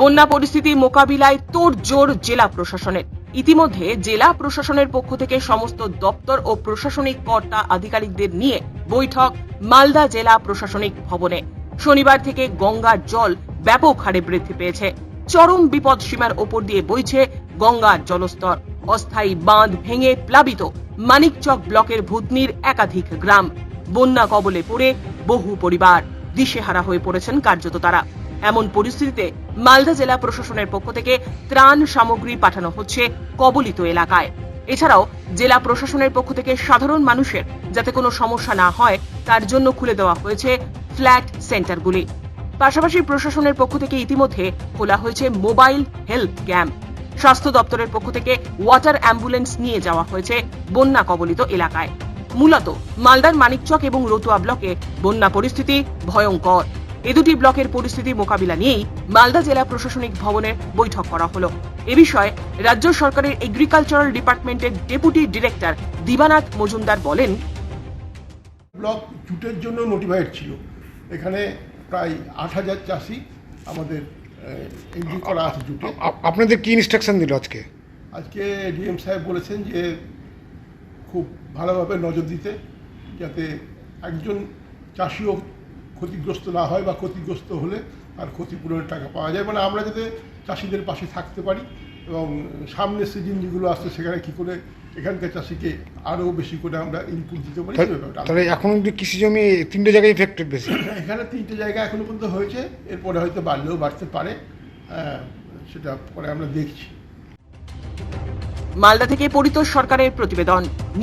বন্যা পরিস্থিতি মোকাবিলায় তোড়জোড় জেলা প্রশাসনের। ইতিমধ্যে জেলা প্রশাসনের পক্ষ থেকে সমস্ত দপ্তর ও প্রশাসনিক কর্তা আধিকারিকদের নিয়ে বৈঠক মালদা জেলা প্রশাসনিক ভবনে। শনিবার থেকে গঙ্গার জল ব্যাপক হারে বৃদ্ধি পেয়েছে। চরম বিপদ সীমার ওপর দিয়ে বইছে গঙ্গার জলস্তর। অস্থায়ী বাঁধ ভেঙে প্লাবিত মানিকচক ব্লকের ভূতনির একাধিক গ্রাম। বন্যা কবলে পড়ে বহু পরিবার। দিশেহারা হয়ে পড়েছেন কার্যত তারা। এমন পরিস্থিতিতে মালদা জেলা প্রশাসনের পক্ষ থেকে ত্রাণ সামগ্রী পাঠানো হচ্ছে কবলিত এলাকায়। এছাড়াও জেলা প্রশাসনের পক্ষ থেকে সাধারণ মানুষের যাতে কোনো সমস্যা না হয়, তার জন্য খুলে দেওয়া হয়েছে ফ্ল্যাট সেন্টারগুলি। পাশাপাশি প্রশাসনের পক্ষ থেকে ইতিমধ্যে খোলা হয়েছে মোবাইল হেলথ ক্যাম্প। স্বাস্থ্য দপ্তরের পক্ষ থেকে ওয়াটার অ্যাম্বুলেন্স নিয়ে যাওয়া হয়েছে বন্যা কবলিত এলাকায়। মূলত মালদার মানিকচক এবং রতুয়া ব্লকে বন্যা পরিস্থিতি ভয়ঙ্কর। এ দুটি ব্লকের পরিস্থিতি মোকাবিলা নিয়েই মালদা জেলা প্রশাসনিক ভবনের বৈঠক করা হলো। এ বিষয়ে রাজ্য সরকারের এগ্রিকালচারাল ডিপার্টমেন্টের ডেপুটি ডিরেক্টর দিবানাথ মজুমদার বলেন ব্লক জুটের জন্য নোটিফাইড ছিল। এখানে প্রায় আট হাজার চাষি আমাদের এন্ট্রি করা আছে জুটে। আপ- আপনাদের কি ইনস্ট্রাকশন দিল আজকে? আজকে ডিএম সাহেব বলেছেন যে খুব ভালোভাবে নজর দিতে যাতে একজন চাষিও ক্ষতিগ্রস্ত না হয় বা ক্ষতিগ্রস্ত হলে আর ক্ষতিপূরণের টাকা পাওয়া যায়। মানে আমরা যাতে চাষিদের পাশে থাকতে পারি এবং সামনের সিজন যেগুলো আসছে সেখানে কী করে এখানকার চাষিকে আরও বেশি করে আমরা ইনপুট দিতে পারি তাহলে এখন কৃষি জমি তিনটে জায়গায় ইফেক্টেড বেশি? এখানে তিনটে জায়গা এখনও পর্যন্ত হয়েছে। এরপরে হয়তো বাড়লেও বাড়তে পারে। আহ, সেটা পরে আমরা দেখছি। মালদা থেকে পরিতোষ সরকারের প্রতিবেদন।